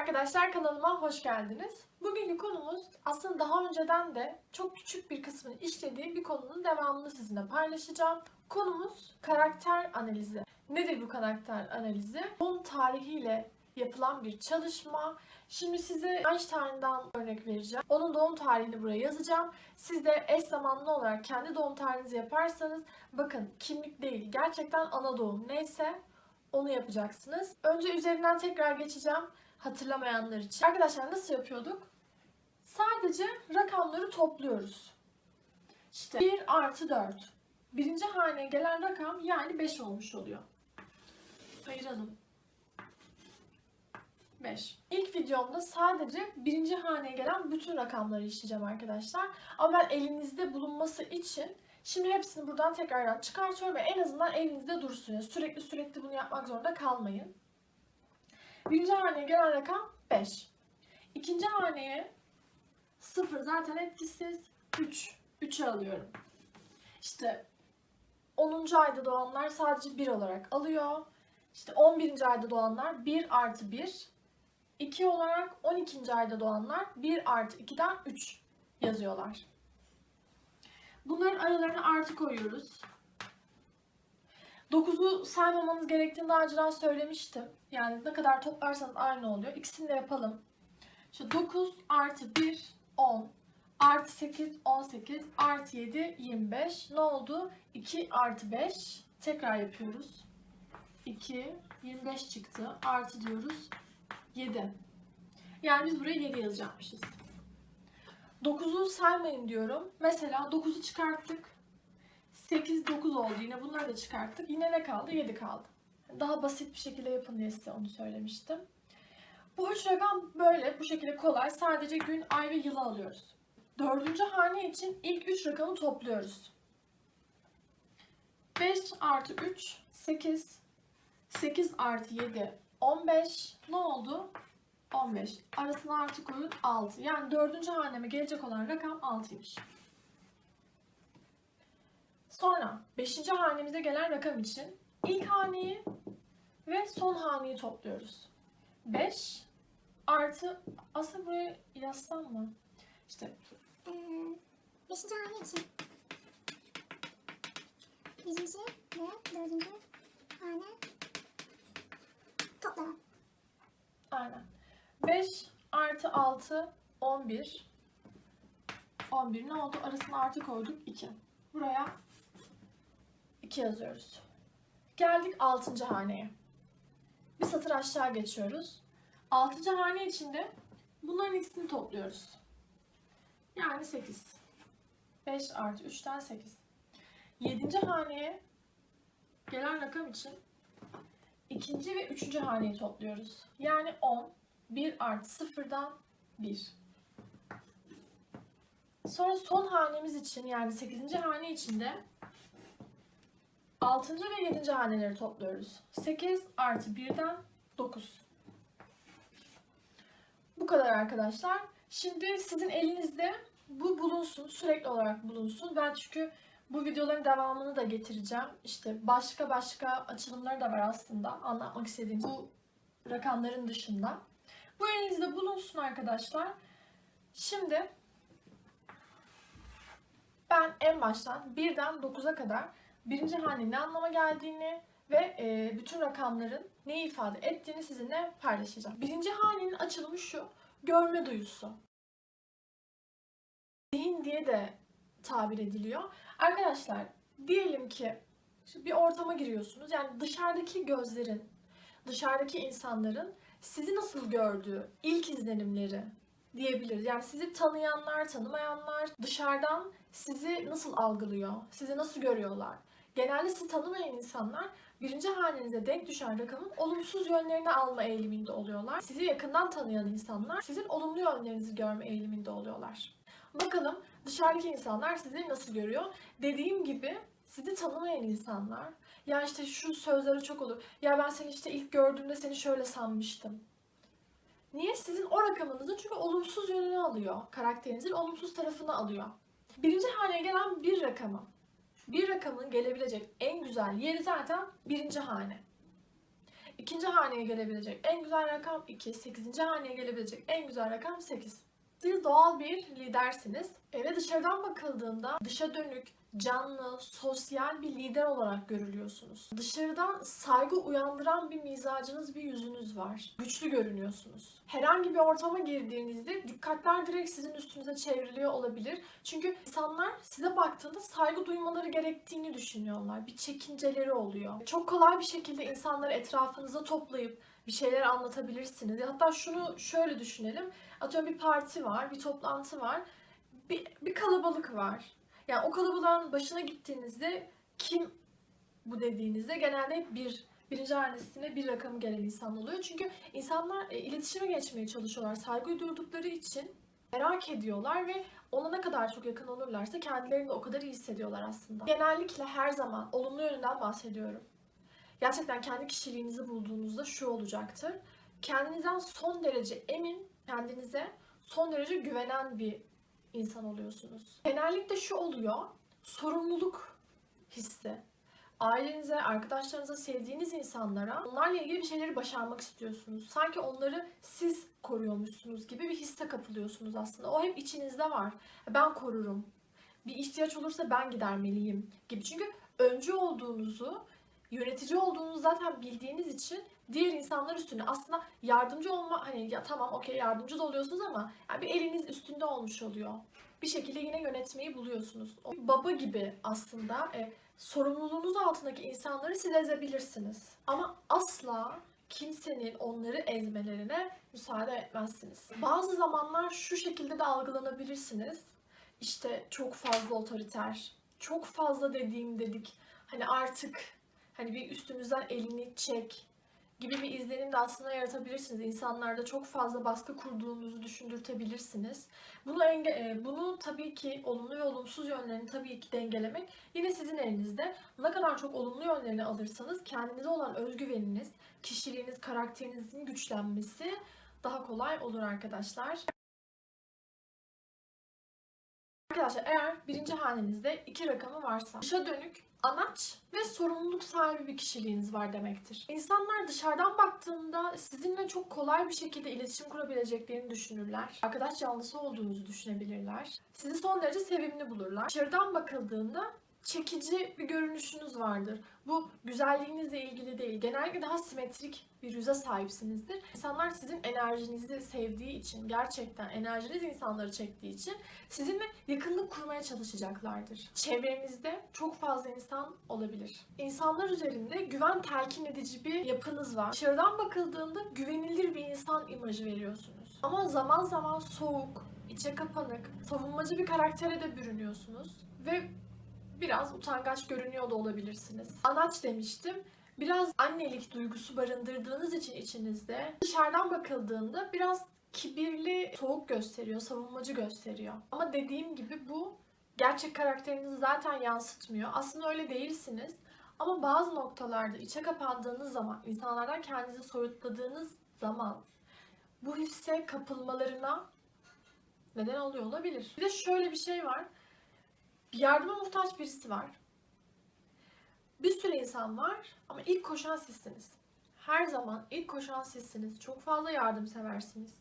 arkadaşlar kanalıma hoş geldiniz. Bugünkü konumuz aslında daha önceden de çok küçük bir kısmını işlediği bir konunun devamını sizinle paylaşacağım. Konumuz karakter analizi. Nedir bu karakter analizi? Doğum tarihiyle yapılan bir çalışma. Şimdi size Einstein'dan örnek vereceğim. Onun doğum tarihini buraya yazacağım. Siz de eş zamanlı olarak kendi doğum tarihinizi yaparsanız bakın kimlik değil gerçekten ana doğum neyse onu yapacaksınız. Önce üzerinden tekrar geçeceğim hatırlamayanlar için. Arkadaşlar nasıl yapıyorduk? Sadece rakamları topluyoruz. İşte 1 artı 4. Birinci haneye gelen rakam yani 5 olmuş oluyor. Ayıralım. 5. İlk videomda sadece birinci haneye gelen bütün rakamları işleyeceğim arkadaşlar. Ama ben elinizde bulunması için şimdi hepsini buradan tekrardan çıkartıyorum ve en azından elinizde dursun. Yani sürekli sürekli bunu yapmak zorunda kalmayın. Birinci haneye gelen rakam 5. İkinci haneye 0 zaten etkisiz. 3. 3'ü alıyorum. İşte 10. ayda doğanlar sadece 1 olarak alıyor. İşte 11. ayda doğanlar 1 artı 1. 2 olarak 12. ayda doğanlar 1 artı 2'den 3 yazıyorlar. Bunların aralarına artı koyuyoruz. 9'u saymamanız gerektiğini daha önceden söylemiştim. Yani ne kadar toplarsanız aynı oluyor. İkisini de yapalım. İşte 9 artı 1 10 artı 8 18 artı 7 25 ne oldu? 2 artı 5 tekrar yapıyoruz. 2 25 çıktı. Artı diyoruz 7. Yani biz buraya 7 yazacakmışız. 9'u saymayın diyorum. Mesela 9'u çıkarttık. 8, 9 oldu. Yine bunları da çıkarttık. Yine ne kaldı? 7 kaldı. Daha basit bir şekilde yapın diye size onu söylemiştim. Bu üç rakam böyle, bu şekilde kolay. Sadece gün, ay ve yılı alıyoruz. Dördüncü hane için ilk üç rakamı topluyoruz. 5 artı 3, 8. 8 artı 7, 15. Ne oldu? 15. Arasına artı koyun 6. Yani dördüncü haneme gelecek olan rakam 6'ymış. Sonra 5. hanemize gelen rakam için ilk haneyi ve son haneyi topluyoruz. 5 artı aslında buraya yazsam mı? İşte Ee, beşinci hane için. Birinci ve dördüncü hane toplamı. aynen. 5 artı 6 11. 11 ne oldu? Arasına artı koyduk 2. Buraya 2 yazıyoruz. Geldik 6. haneye. Bir satır aşağı geçiyoruz. 6. hane içinde bunların ikisini topluyoruz. Yani 8. 5 artı 3'ten 8. 7. haneye gelen rakam için ikinci ve üçüncü haneyi topluyoruz. Yani 10. 1 artı 0'dan 1. Sonra son hanemiz için yani 8. hane içinde 6. ve 7. haneleri topluyoruz. 8 artı 1'den 9. Bu kadar arkadaşlar. Şimdi sizin elinizde bu bulunsun, sürekli olarak bulunsun. Ben çünkü bu videoların devamını da getireceğim. İşte başka başka açılımları da var aslında anlatmak istediğim bu rakamların dışında. Bu elinizde bulunsun arkadaşlar. Şimdi ben en baştan 1'den 9'a kadar birinci hanenin ne anlama geldiğini ve e, bütün rakamların neyi ifade ettiğini sizinle paylaşacağım. Birinci hanenin açılımı şu, görme duyusu. Zihin diye de tabir ediliyor. Arkadaşlar diyelim ki bir ortama giriyorsunuz. Yani dışarıdaki gözlerin, dışarıdaki insanların sizi nasıl gördüğü, ilk izlenimleri diyebiliriz. Yani sizi tanıyanlar, tanımayanlar dışarıdan sizi nasıl algılıyor, sizi nasıl görüyorlar. Genelde sizi tanımayan insanlar birinci hanenize denk düşen rakamın olumsuz yönlerini alma eğiliminde oluyorlar. Sizi yakından tanıyan insanlar sizin olumlu yönlerinizi görme eğiliminde oluyorlar. Bakalım dışarıdaki insanlar sizi nasıl görüyor? Dediğim gibi sizi tanımayan insanlar ya işte şu sözleri çok olur. Ya ben seni işte ilk gördüğümde seni şöyle sanmıştım. Niye? Sizin o rakamınızın çünkü olumsuz yönünü alıyor. Karakterinizin olumsuz tarafını alıyor. Birinci haneye gelen bir rakamı. Bir rakamın gelebilecek en güzel yeri zaten birinci hane. İkinci haneye gelebilecek en güzel rakam 2. Sekizinci haneye gelebilecek en güzel rakam 8. Siz doğal bir lidersiniz. E, Ve dışarıdan bakıldığında dışa dönük, canlı, sosyal bir lider olarak görülüyorsunuz. Dışarıdan saygı uyandıran bir mizacınız, bir yüzünüz var. Güçlü görünüyorsunuz. Herhangi bir ortama girdiğinizde dikkatler direkt sizin üstünüze çevriliyor olabilir. Çünkü insanlar size baktığında saygı duymaları gerektiğini düşünüyorlar. Bir çekinceleri oluyor. Çok kolay bir şekilde insanları etrafınıza toplayıp bir şeyler anlatabilirsiniz. Hatta şunu şöyle düşünelim. Atıyorum bir parti var, bir toplantı var. Bir, bir kalabalık var. Yani o kalabalığın başına gittiğinizde kim bu dediğinizde genelde bir birinci hanesine bir rakamı gelen insan oluyor. Çünkü insanlar e, iletişime geçmeye çalışıyorlar. Saygı duydukları için merak ediyorlar ve ona ne kadar çok yakın olurlarsa kendilerini de o kadar iyi hissediyorlar aslında. Genellikle her zaman olumlu yönünden bahsediyorum. Gerçekten kendi kişiliğinizi bulduğunuzda şu olacaktır. Kendinizden son derece emin, kendinize son derece güvenen bir insan oluyorsunuz. Genellikle şu oluyor, sorumluluk hissi. Ailenize, arkadaşlarınıza, sevdiğiniz insanlara onlarla ilgili bir şeyleri başarmak istiyorsunuz. Sanki onları siz koruyormuşsunuz gibi bir hisse kapılıyorsunuz aslında. O hep içinizde var. Ben korurum. Bir ihtiyaç olursa ben gidermeliyim gibi. Çünkü öncü olduğunuzu, yönetici olduğunuzu zaten bildiğiniz için diğer insanlar üstüne aslında yardımcı olma hani ya tamam okey yardımcı da oluyorsunuz ama yani bir eliniz üstünde olmuş oluyor. Bir şekilde yine yönetmeyi buluyorsunuz. O baba gibi aslında e, sorumluluğunuz altındaki insanları siz ezebilirsiniz. Ama asla kimsenin onları ezmelerine müsaade etmezsiniz. Bazı zamanlar şu şekilde de algılanabilirsiniz. İşte çok fazla otoriter, çok fazla dediğim dedik. Hani artık hani bir üstünüzden elini çek gibi bir izlenim de aslında yaratabilirsiniz. İnsanlarda çok fazla baskı kurduğunuzu düşündürtebilirsiniz. Bunu enge e, bunu tabii ki olumlu ve olumsuz yönlerini tabii ki dengelemek yine sizin elinizde. Ne kadar çok olumlu yönlerini alırsanız kendinize olan özgüveniniz, kişiliğiniz, karakterinizin güçlenmesi daha kolay olur arkadaşlar. Arkadaşlar eğer birinci hanenizde iki rakamı varsa dışa dönük, anaç ve sorumluluk sahibi bir kişiliğiniz var demektir. İnsanlar dışarıdan baktığında sizinle çok kolay bir şekilde iletişim kurabileceklerini düşünürler. Arkadaş canlısı olduğunuzu düşünebilirler. Sizi son derece sevimli bulurlar. Dışarıdan bakıldığında çekici bir görünüşünüz vardır. Bu güzelliğinizle ilgili değil. Genellikle daha simetrik bir yüze sahipsinizdir. İnsanlar sizin enerjinizi sevdiği için, gerçekten enerjiniz insanları çektiği için sizinle yakınlık kurmaya çalışacaklardır. Çevrenizde çok fazla insan olabilir. İnsanlar üzerinde güven telkin edici bir yapınız var. Dışarıdan bakıldığında güvenilir bir insan imajı veriyorsunuz. Ama zaman zaman soğuk, içe kapanık, savunmacı bir karaktere de bürünüyorsunuz. Ve biraz utangaç görünüyor da olabilirsiniz. Anaç demiştim. Biraz annelik duygusu barındırdığınız için içinizde dışarıdan bakıldığında biraz kibirli, soğuk gösteriyor, savunmacı gösteriyor. Ama dediğim gibi bu gerçek karakterinizi zaten yansıtmıyor. Aslında öyle değilsiniz. Ama bazı noktalarda içe kapandığınız zaman, insanlardan kendinizi soyutladığınız zaman bu hisse kapılmalarına neden oluyor olabilir. Bir de şöyle bir şey var. Yardıma muhtaç birisi var. Bir sürü insan var ama ilk koşan sizsiniz. Her zaman ilk koşan sizsiniz. Çok fazla yardımseversiniz.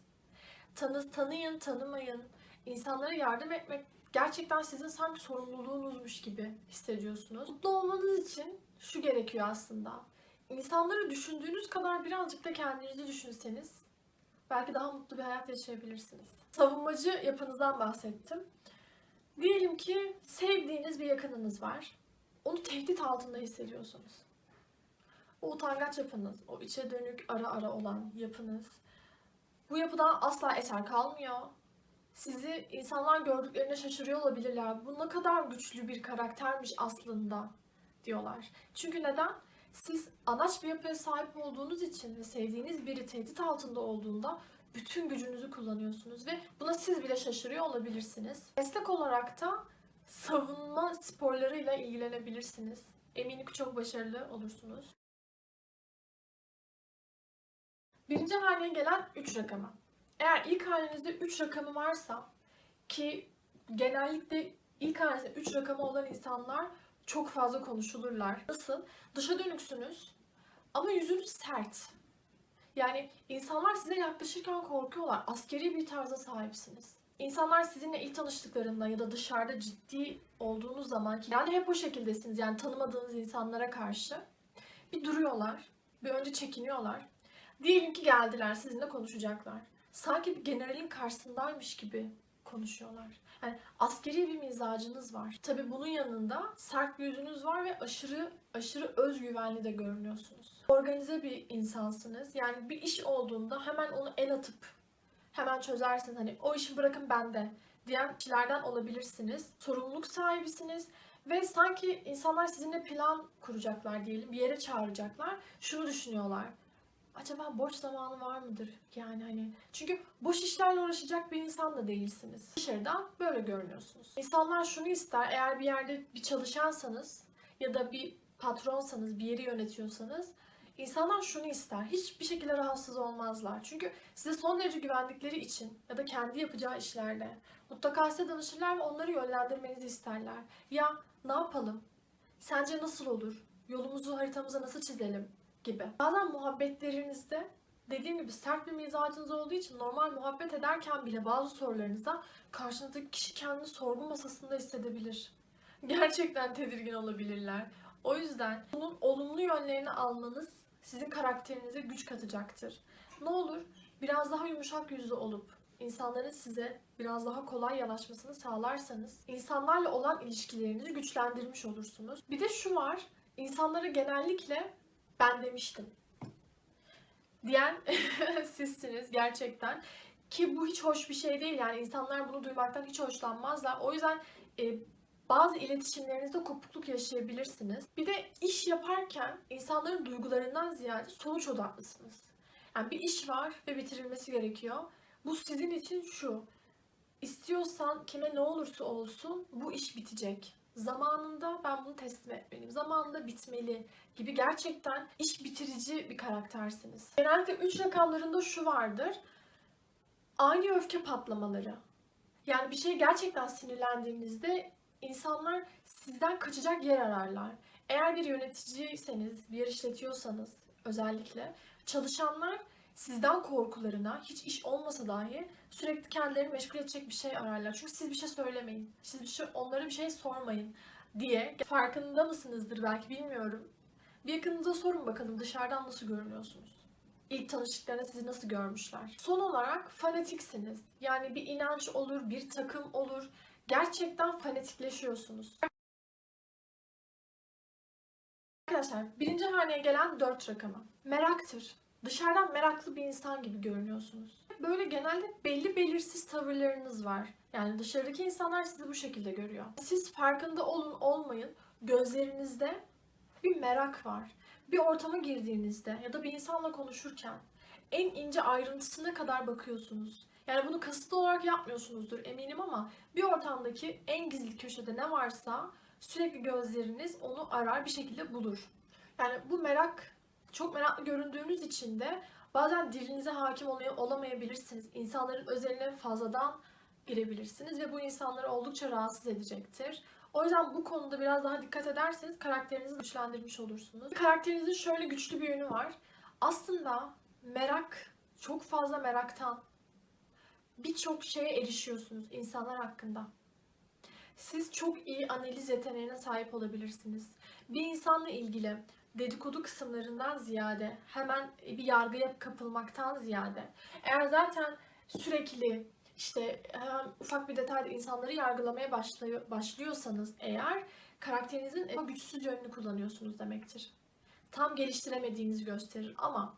Tanı, tanıyın, tanımayın. İnsanlara yardım etmek gerçekten sizin sanki sorumluluğunuzmuş gibi hissediyorsunuz. Mutlu olmanız için şu gerekiyor aslında. İnsanları düşündüğünüz kadar birazcık da kendinizi düşünseniz belki daha mutlu bir hayat yaşayabilirsiniz. Savunmacı yapınızdan bahsettim. Diyelim ki sevdiğiniz bir yakınınız var. Onu tehdit altında hissediyorsunuz. O utangaç yapınız, o içe dönük ara ara olan yapınız. Bu yapıdan asla eser kalmıyor. Sizi insanlar gördüklerine şaşırıyor olabilirler. Bu ne kadar güçlü bir karaktermiş aslında diyorlar. Çünkü neden? Siz anaç bir yapıya sahip olduğunuz için ve sevdiğiniz biri tehdit altında olduğunda bütün gücünüzü kullanıyorsunuz ve buna siz bile şaşırıyor olabilirsiniz. Meslek olarak da savunma sporlarıyla ilgilenebilirsiniz. Eminim ki çok başarılı olursunuz. Birinci haneye gelen 3 rakamı. Eğer ilk hanenizde 3 rakamı varsa ki genellikle ilk hanesinde 3 rakamı olan insanlar çok fazla konuşulurlar. Nasıl? Dışa dönüksünüz. Ama yüzünüz sert. Yani insanlar size yaklaşırken korkuyorlar. Askeri bir tarza sahipsiniz. İnsanlar sizinle ilk tanıştıklarında ya da dışarıda ciddi olduğunuz zaman ki yani hep o şekildesiniz yani tanımadığınız insanlara karşı bir duruyorlar. Bir önce çekiniyorlar. Diyelim ki geldiler sizinle konuşacaklar. Sanki bir generalin karşısındaymış gibi konuşuyorlar. Yani askeri bir mizacınız var. Tabi bunun yanında sert bir yüzünüz var ve aşırı aşırı özgüvenli de görünüyorsunuz. Organize bir insansınız. Yani bir iş olduğunda hemen onu el atıp hemen çözersiniz. Hani o işi bırakın bende diyen kişilerden olabilirsiniz. Sorumluluk sahibisiniz ve sanki insanlar sizinle plan kuracaklar diyelim. Bir yere çağıracaklar. Şunu düşünüyorlar. Acaba boş zamanı var mıdır? Yani hani çünkü boş işlerle uğraşacak bir insan da değilsiniz. Dışarıdan böyle görünüyorsunuz. İnsanlar şunu ister eğer bir yerde bir çalışansanız ya da bir patronsanız, bir yeri yönetiyorsanız insanlar şunu ister. Hiçbir şekilde rahatsız olmazlar. Çünkü size son derece güvendikleri için ya da kendi yapacağı işlerde mutlaka size danışırlar ve onları yönlendirmenizi isterler. Ya ne yapalım? Sence nasıl olur? Yolumuzu haritamıza nasıl çizelim? Gibi. Bazen muhabbetlerinizde dediğim gibi sert bir mizacınız olduğu için normal muhabbet ederken bile bazı sorularınızda karşınızdaki kişi kendini sorgu masasında hissedebilir. Gerçekten tedirgin olabilirler. O yüzden bunun olumlu yönlerini almanız sizin karakterinize güç katacaktır. Ne olur biraz daha yumuşak yüzlü olup insanların size biraz daha kolay yanaşmasını sağlarsanız insanlarla olan ilişkilerinizi güçlendirmiş olursunuz. Bir de şu var, insanlara genellikle ben demiştim diyen sizsiniz gerçekten. Ki bu hiç hoş bir şey değil yani insanlar bunu duymaktan hiç hoşlanmazlar. O yüzden e, bazı iletişimlerinizde kopukluk yaşayabilirsiniz. Bir de iş yaparken insanların duygularından ziyade sonuç odaklısınız. Yani bir iş var ve bitirilmesi gerekiyor. Bu sizin için şu. İstiyorsan kime ne olursa olsun bu iş bitecek. Zamanında ben bunu teslim etmeliyim. Zamanında bitmeli gibi gerçekten iş bitirici bir karaktersiniz. Genellikle 3 rakamlarında şu vardır. Ani öfke patlamaları. Yani bir şey gerçekten sinirlendiğinizde insanlar sizden kaçacak yer ararlar. Eğer bir yöneticiyseniz, bir yer işletiyorsanız özellikle çalışanlar sizden korkularına hiç iş olmasa dahi sürekli kendilerini meşgul edecek bir şey ararlar. Çünkü siz bir şey söylemeyin. Siz bir şey, onlara bir şey sormayın diye. Farkında mısınızdır belki bilmiyorum. Bir yakınınıza sorun bakalım dışarıdan nasıl görünüyorsunuz? İlk tanıştıklarında sizi nasıl görmüşler? Son olarak fanatiksiniz. Yani bir inanç olur, bir takım olur. Gerçekten fanatikleşiyorsunuz. Arkadaşlar birinci haneye gelen dört rakamı. Meraktır. Dışarıdan meraklı bir insan gibi görünüyorsunuz. Böyle genelde belli belirsiz tavırlarınız var. Yani dışarıdaki insanlar sizi bu şekilde görüyor. Siz farkında olun olmayın gözlerinizde bir merak var. Bir ortama girdiğinizde ya da bir insanla konuşurken en ince ayrıntısına kadar bakıyorsunuz. Yani bunu kasıtlı olarak yapmıyorsunuzdur eminim ama bir ortamdaki en gizli köşede ne varsa sürekli gözleriniz onu arar bir şekilde bulur. Yani bu merak çok meraklı göründüğünüz için de bazen dilinize hakim olamayabilirsiniz. İnsanların özeline fazladan girebilirsiniz ve bu insanları oldukça rahatsız edecektir. O yüzden bu konuda biraz daha dikkat ederseniz karakterinizi güçlendirmiş olursunuz. Karakterinizin şöyle güçlü bir yönü var. Aslında merak, çok fazla meraktan birçok şeye erişiyorsunuz insanlar hakkında. Siz çok iyi analiz yeteneğine sahip olabilirsiniz. Bir insanla ilgili dedikodu kısımlarından ziyade hemen bir yargıya kapılmaktan ziyade eğer zaten sürekli işte ufak bir detayda insanları yargılamaya başlıyor, başlıyorsanız eğer karakterinizin güçsüz yönünü kullanıyorsunuz demektir. Tam geliştiremediğinizi gösterir ama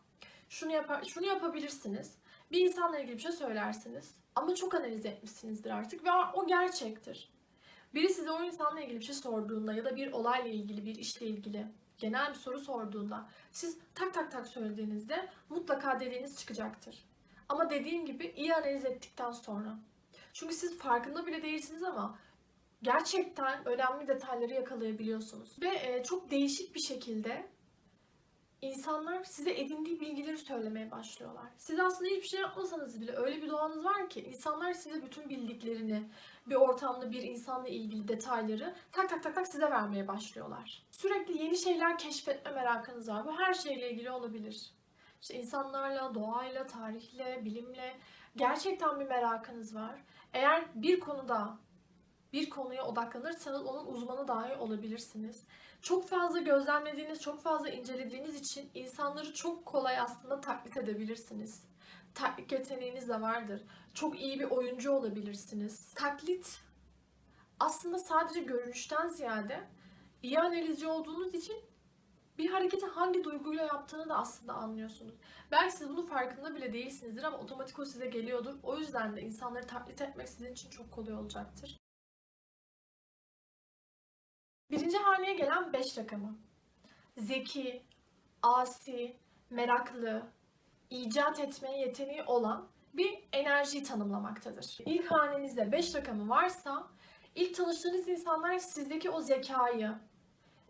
şunu yapar şunu yapabilirsiniz. Bir insanla ilgili bir şey söylersiniz ama çok analiz etmişsinizdir artık ve o gerçektir. Biri size o insanla ilgili bir şey sorduğunda ya da bir olayla ilgili, bir işle ilgili genel bir soru sorduğunda siz tak tak tak söylediğinizde mutlaka dediğiniz çıkacaktır. Ama dediğim gibi iyi analiz ettikten sonra. Çünkü siz farkında bile değilsiniz ama gerçekten önemli detayları yakalayabiliyorsunuz. Ve e, çok değişik bir şekilde insanlar size edindiği bilgileri söylemeye başlıyorlar. Siz aslında hiçbir şey yapmasanız bile öyle bir doğanız var ki insanlar size bütün bildiklerini, bir ortamda bir insanla ilgili detayları tak tak tak tak size vermeye başlıyorlar. Sürekli yeni şeyler keşfetme merakınız var. Bu her şeyle ilgili olabilir. İşte insanlarla, doğayla, tarihle, bilimle gerçekten bir merakınız var. Eğer bir konuda bir konuya odaklanırsanız onun uzmanı dahi olabilirsiniz. Çok fazla gözlemlediğiniz, çok fazla incelediğiniz için insanları çok kolay aslında taklit edebilirsiniz. Taklit yeteneğiniz de vardır. Çok iyi bir oyuncu olabilirsiniz. Taklit aslında sadece görünüşten ziyade iyi analizci olduğunuz için bir hareketi hangi duyguyla yaptığını da aslında anlıyorsunuz. Belki siz bunun farkında bile değilsinizdir ama otomatik o size geliyordur. O yüzden de insanları taklit etmek sizin için çok kolay olacaktır. Birinci haneye gelen 5 rakamı. Zeki, asi, meraklı, icat etmeye yeteneği olan bir enerjiyi tanımlamaktadır. İlk hanenizde 5 rakamı varsa ilk tanıştığınız insanlar sizdeki o zekayı,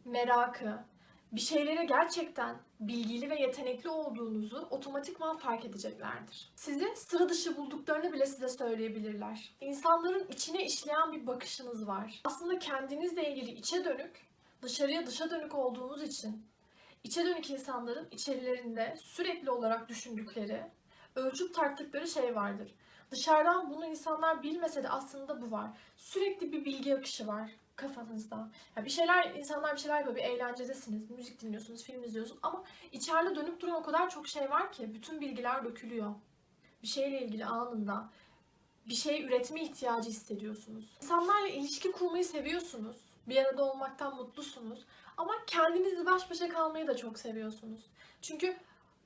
merakı, bir şeylere gerçekten bilgili ve yetenekli olduğunuzu otomatikman fark edeceklerdir. Sizi sıra dışı bulduklarını bile size söyleyebilirler. İnsanların içine işleyen bir bakışınız var. Aslında kendinizle ilgili içe dönük, dışarıya dışa dönük olduğunuz için içe dönük insanların içerilerinde sürekli olarak düşündükleri, ölçüp tarttıkları şey vardır. Dışarıdan bunu insanlar bilmese de aslında bu var. Sürekli bir bilgi akışı var kafanızda. Ya bir şeyler, insanlar bir şeyler yapıyor, bir eğlencedesiniz, müzik dinliyorsunuz, film izliyorsunuz ama içeride dönüp duran o kadar çok şey var ki bütün bilgiler dökülüyor. Bir şeyle ilgili anında bir şey üretme ihtiyacı hissediyorsunuz. İnsanlarla ilişki kurmayı seviyorsunuz. Bir arada olmaktan mutlusunuz. Ama kendinizle baş başa kalmayı da çok seviyorsunuz. Çünkü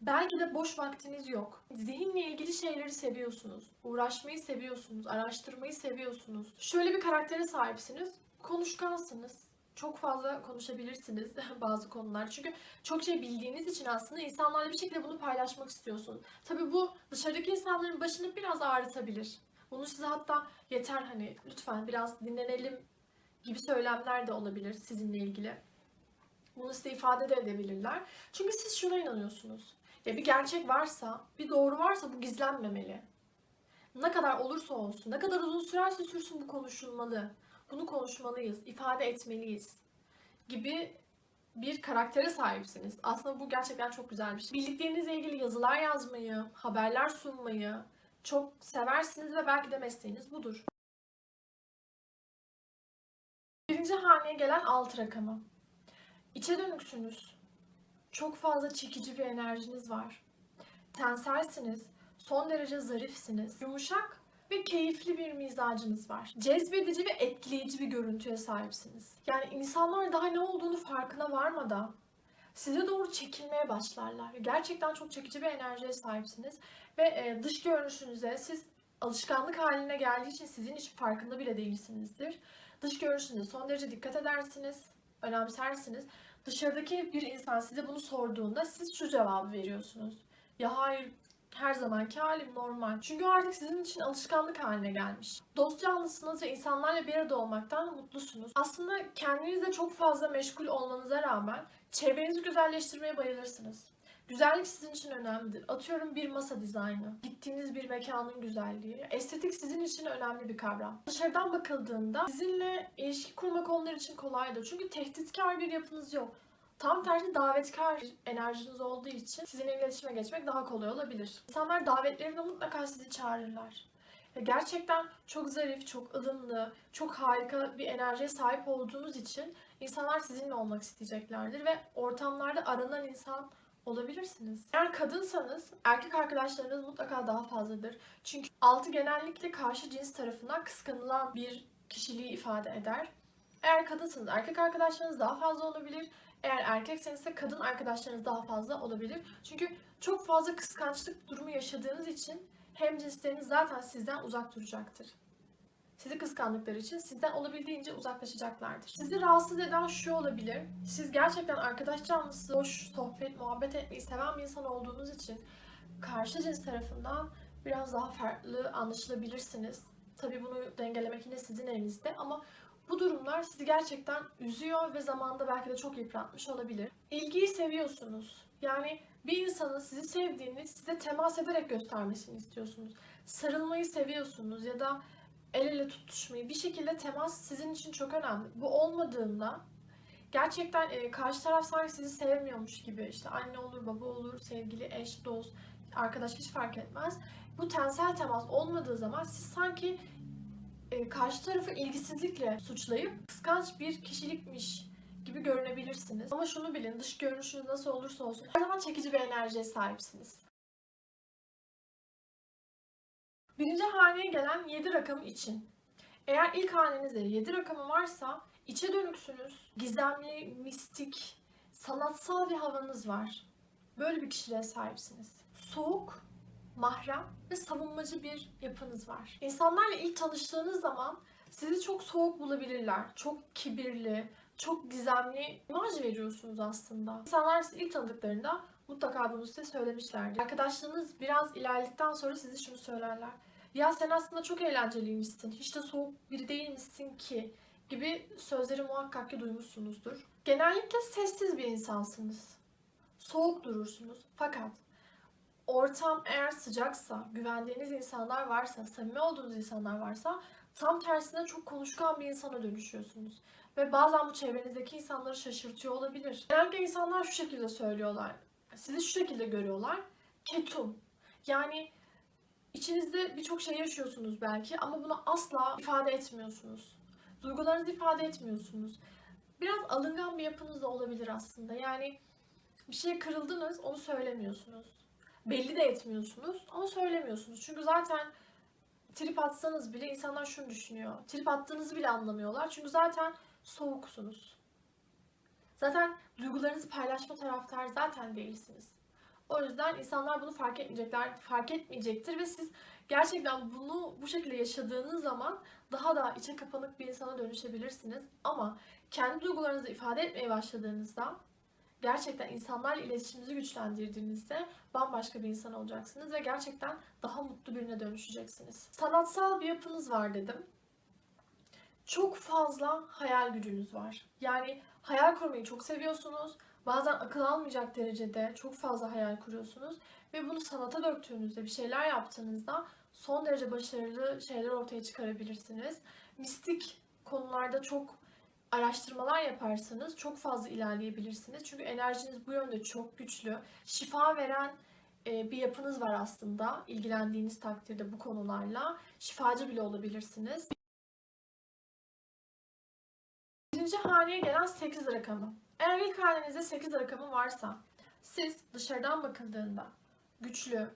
belki de boş vaktiniz yok. Zihinle ilgili şeyleri seviyorsunuz. Uğraşmayı seviyorsunuz. Araştırmayı seviyorsunuz. Şöyle bir karaktere sahipsiniz. Konuşkansınız. Çok fazla konuşabilirsiniz bazı konular. Çünkü çok şey bildiğiniz için aslında insanlarla bir şekilde bunu paylaşmak istiyorsunuz. Tabii bu dışarıdaki insanların başını biraz ağrıtabilir. Bunu size hatta yeter hani lütfen biraz dinlenelim gibi söylemler de olabilir sizinle ilgili. Bunu size ifade de edebilirler. Çünkü siz şuna inanıyorsunuz. Ya bir gerçek varsa, bir doğru varsa bu gizlenmemeli. Ne kadar olursa olsun, ne kadar uzun sürerse sürsün bu konuşulmalı. Bunu konuşmalıyız, ifade etmeliyiz gibi bir karaktere sahipsiniz. Aslında bu gerçekten çok güzel bir şey. Bildiklerinizle ilgili yazılar yazmayı, haberler sunmayı çok seversiniz ve belki de mesleğiniz budur. Birinci haneye gelen alt rakamı. İçe dönüksünüz. Çok fazla çekici bir enerjiniz var. Tenselsiniz. Son derece zarifsiniz. Yumuşak ve keyifli bir mizacınız var. Cezbedici ve etkileyici bir görüntüye sahipsiniz. Yani insanlar daha ne olduğunu farkına varmadan size doğru çekilmeye başlarlar. Gerçekten çok çekici bir enerjiye sahipsiniz ve e, dış görünüşünüze siz alışkanlık haline geldiği için sizin hiç farkında bile değilsinizdir. Dış görünüşünüze son derece dikkat edersiniz, önemsersiniz. Dışarıdaki bir insan size bunu sorduğunda siz şu cevabı veriyorsunuz. Ya hayır her zamanki halim normal. Çünkü artık sizin için alışkanlık haline gelmiş. Dost canlısınız ve insanlarla bir arada olmaktan mutlusunuz. Aslında kendinizle çok fazla meşgul olmanıza rağmen çevrenizi güzelleştirmeye bayılırsınız. Güzellik sizin için önemlidir. Atıyorum bir masa dizaynı, gittiğiniz bir mekanın güzelliği. Estetik sizin için önemli bir kavram. Dışarıdan bakıldığında sizinle ilişki kurmak onlar için kolaydır. Çünkü tehditkar bir yapınız yok. Tam tersi davetkar enerjiniz olduğu için sizinle iletişime geçmek daha kolay olabilir. İnsanlar davetlerinde mutlaka sizi çağırırlar. Ve gerçekten çok zarif, çok ılımlı, çok harika bir enerjiye sahip olduğunuz için insanlar sizinle olmak isteyeceklerdir ve ortamlarda aranan insan olabilirsiniz. Eğer kadınsanız erkek arkadaşlarınız mutlaka daha fazladır. Çünkü altı genellikle karşı cins tarafından kıskanılan bir kişiliği ifade eder. Eğer kadınsanız erkek arkadaşlarınız daha fazla olabilir. Eğer erkekseniz de kadın arkadaşlarınız daha fazla olabilir. Çünkü çok fazla kıskançlık durumu yaşadığınız için hem cinsleriniz zaten sizden uzak duracaktır. Sizi kıskandıkları için sizden olabildiğince uzaklaşacaklardır. Sizi rahatsız eden şu olabilir. Siz gerçekten arkadaş canlısı, hoş, sohbet, muhabbet etmeyi seven bir insan olduğunuz için karşı cins tarafından biraz daha farklı anlaşılabilirsiniz. Tabii bunu dengelemek yine sizin elinizde ama bu durumlar sizi gerçekten üzüyor ve zamanda belki de çok yıpratmış olabilir. İlgiyi seviyorsunuz. Yani bir insanın sizi sevdiğini size temas ederek göstermesini istiyorsunuz. Sarılmayı seviyorsunuz ya da el ele tutuşmayı bir şekilde temas sizin için çok önemli. Bu olmadığında gerçekten e, karşı taraf sanki sizi sevmiyormuş gibi işte anne olur, baba olur, sevgili, eş, dost, arkadaş hiç fark etmez. Bu tensel temas olmadığı zaman siz sanki karşı tarafı ilgisizlikle suçlayıp kıskanç bir kişilikmiş gibi görünebilirsiniz. Ama şunu bilin, dış görünüşünüz nasıl olursa olsun her zaman çekici bir enerjiye sahipsiniz. Birinci haneye gelen 7 rakamı için. Eğer ilk hanenizde 7 rakamı varsa içe dönüksünüz, gizemli, mistik, sanatsal bir havanız var. Böyle bir kişiliğe sahipsiniz. Soğuk, mahrem ve savunmacı bir yapınız var. İnsanlarla ilk tanıştığınız zaman sizi çok soğuk bulabilirler. Çok kibirli, çok gizemli imaj veriyorsunuz aslında. İnsanlar sizi ilk tanıdıklarında mutlaka bunu size söylemişlerdir. Arkadaşlığınız biraz ilerledikten sonra size şunu söylerler. Ya sen aslında çok eğlenceliymişsin, hiç de soğuk biri değilmişsin ki gibi sözleri muhakkak ki duymuşsunuzdur. Genellikle sessiz bir insansınız. Soğuk durursunuz. Fakat ortam eğer sıcaksa, güvendiğiniz insanlar varsa, samimi olduğunuz insanlar varsa tam tersine çok konuşkan bir insana dönüşüyorsunuz. Ve bazen bu çevrenizdeki insanları şaşırtıyor olabilir. Genellikle insanlar şu şekilde söylüyorlar. Sizi şu şekilde görüyorlar. Ketum. Yani içinizde birçok şey yaşıyorsunuz belki ama bunu asla ifade etmiyorsunuz. Duygularınızı ifade etmiyorsunuz. Biraz alıngan bir yapınız da olabilir aslında. Yani bir şeye kırıldınız, onu söylemiyorsunuz. Belli de etmiyorsunuz ama söylemiyorsunuz. Çünkü zaten trip atsanız bile insanlar şunu düşünüyor. Trip attığınızı bile anlamıyorlar. Çünkü zaten soğuksunuz. Zaten duygularınızı paylaşma taraftarı zaten değilsiniz. O yüzden insanlar bunu fark etmeyecekler, fark etmeyecektir ve siz gerçekten bunu bu şekilde yaşadığınız zaman daha da içe kapanık bir insana dönüşebilirsiniz. Ama kendi duygularınızı ifade etmeye başladığınızda gerçekten insanlarla iletişiminizi güçlendirdiğinizde bambaşka bir insan olacaksınız ve gerçekten daha mutlu birine dönüşeceksiniz. Sanatsal bir yapınız var dedim. Çok fazla hayal gücünüz var. Yani hayal kurmayı çok seviyorsunuz. Bazen akıl almayacak derecede çok fazla hayal kuruyorsunuz ve bunu sanata döktüğünüzde, bir şeyler yaptığınızda son derece başarılı şeyler ortaya çıkarabilirsiniz. Mistik konularda çok araştırmalar yaparsanız çok fazla ilerleyebilirsiniz. Çünkü enerjiniz bu yönde çok güçlü. Şifa veren e, bir yapınız var aslında. İlgilendiğiniz takdirde bu konularla şifacı bile olabilirsiniz. Birinci haneye gelen 8 rakamı. Eğer ilk hanenizde 8 rakamı varsa siz dışarıdan bakıldığında güçlü,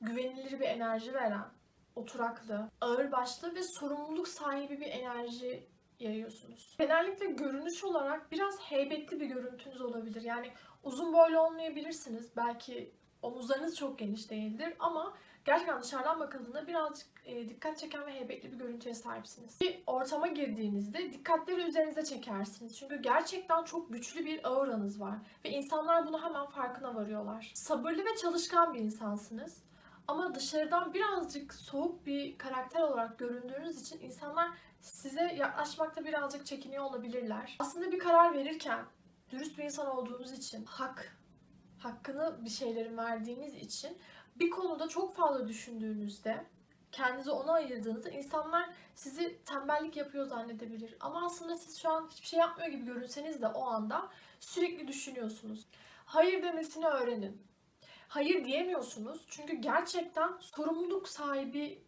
güvenilir bir enerji veren, oturaklı, ağırbaşlı ve sorumluluk sahibi bir enerji yayıyorsunuz. Genellikle görünüş olarak biraz heybetli bir görüntünüz olabilir. Yani uzun boylu olmayabilirsiniz. Belki omuzlarınız çok geniş değildir ama gerçekten dışarıdan bakıldığında birazcık e, dikkat çeken ve heybetli bir görüntüye sahipsiniz. Bir ortama girdiğinizde dikkatleri üzerinize çekersiniz. Çünkü gerçekten çok güçlü bir auranız var ve insanlar bunu hemen farkına varıyorlar. Sabırlı ve çalışkan bir insansınız. Ama dışarıdan birazcık soğuk bir karakter olarak göründüğünüz için insanlar size yaklaşmakta birazcık çekiniyor olabilirler. Aslında bir karar verirken dürüst bir insan olduğunuz için, hak, hakkını bir şeylerin verdiğiniz için bir konuda çok fazla düşündüğünüzde, kendinizi ona ayırdığınızda insanlar sizi tembellik yapıyor zannedebilir. Ama aslında siz şu an hiçbir şey yapmıyor gibi görünseniz de o anda sürekli düşünüyorsunuz. Hayır demesini öğrenin. Hayır diyemiyorsunuz çünkü gerçekten sorumluluk sahibi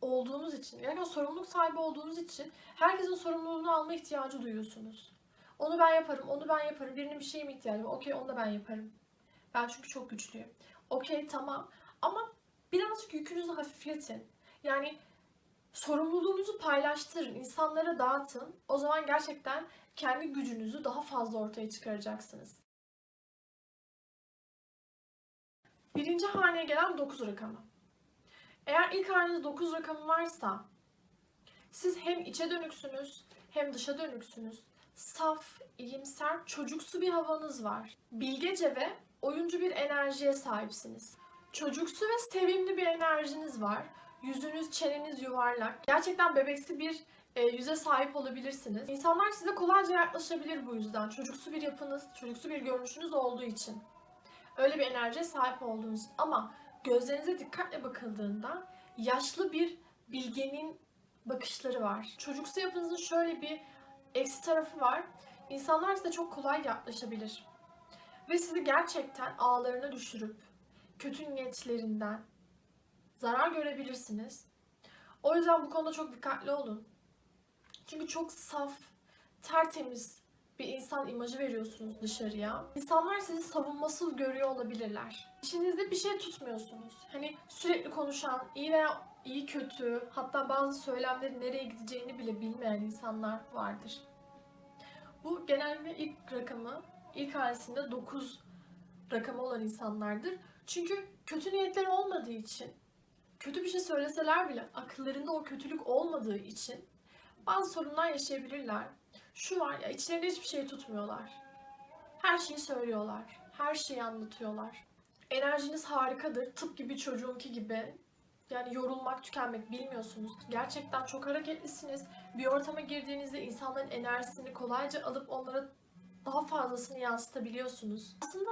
olduğunuz için, gerçekten sorumluluk sahibi olduğunuz için herkesin sorumluluğunu alma ihtiyacı duyuyorsunuz. Onu ben yaparım, onu ben yaparım. Birinin bir şeye mi ihtiyacı var? Okey onu da ben yaparım. Ben çünkü çok güçlüyüm. Okey tamam ama birazcık yükünüzü hafifletin. Yani sorumluluğunuzu paylaştırın, insanlara dağıtın. O zaman gerçekten kendi gücünüzü daha fazla ortaya çıkaracaksınız. Birinci haneye gelen 9 rakamı. Eğer ilk hanenizde 9 rakamı varsa siz hem içe dönüksünüz hem dışa dönüksünüz. Saf, iyimser, çocuksu bir havanız var. Bilgece ve oyuncu bir enerjiye sahipsiniz. Çocuksu ve sevimli bir enerjiniz var. Yüzünüz, çeneniz yuvarlak. Gerçekten bebeksi bir e, yüze sahip olabilirsiniz. İnsanlar size kolayca yaklaşabilir bu yüzden. Çocuksu bir yapınız, çocuksu bir görünüşünüz olduğu için. Öyle bir enerjiye sahip olduğunuz için. Ama gözlerinize dikkatle bakıldığında yaşlı bir bilgenin bakışları var. Çocuksu yapınızın şöyle bir eksi tarafı var. İnsanlar size çok kolay yaklaşabilir. Ve sizi gerçekten ağlarına düşürüp kötü niyetlerinden zarar görebilirsiniz. O yüzden bu konuda çok dikkatli olun. Çünkü çok saf, tertemiz bir insan imajı veriyorsunuz dışarıya. İnsanlar sizi savunmasız görüyor olabilirler. İçinizde bir şey tutmuyorsunuz. Hani sürekli konuşan, iyi veya iyi kötü, hatta bazı söylemlerin nereye gideceğini bile bilmeyen insanlar vardır. Bu genellikle ilk rakamı, ilk hanesinde 9 rakamı olan insanlardır. Çünkü kötü niyetleri olmadığı için, kötü bir şey söyleseler bile akıllarında o kötülük olmadığı için bazı sorunlar yaşayabilirler. Şu var ya içlerinde hiçbir şey tutmuyorlar. Her şeyi söylüyorlar. Her şeyi anlatıyorlar. Enerjiniz harikadır. Tıpkı bir çocuğunki gibi. Yani yorulmak, tükenmek bilmiyorsunuz. Gerçekten çok hareketlisiniz. Bir ortama girdiğinizde insanların enerjisini kolayca alıp onlara daha fazlasını yansıtabiliyorsunuz. Aslında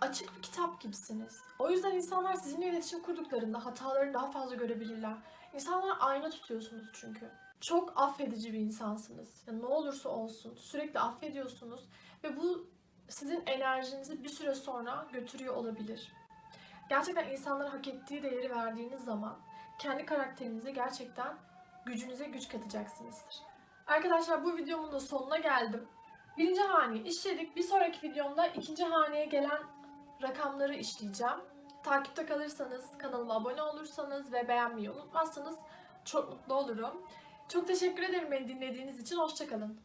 açık bir kitap gibisiniz. O yüzden insanlar sizinle iletişim kurduklarında hatalarını daha fazla görebilirler. İnsanlara ayna tutuyorsunuz çünkü. Çok affedici bir insansınız. Yani ne olursa olsun sürekli affediyorsunuz ve bu sizin enerjinizi bir süre sonra götürüyor olabilir. Gerçekten insanlara hak ettiği değeri verdiğiniz zaman kendi karakterinize gerçekten gücünüze güç katacaksınızdır. Arkadaşlar bu videomun da sonuna geldim. Birinci haneyi işledik. Bir sonraki videomda ikinci haneye gelen rakamları işleyeceğim. Takipte kalırsanız, kanalıma abone olursanız ve beğenmeyi unutmazsanız çok mutlu olurum. Çok teşekkür ederim beni dinlediğiniz için. Hoşçakalın.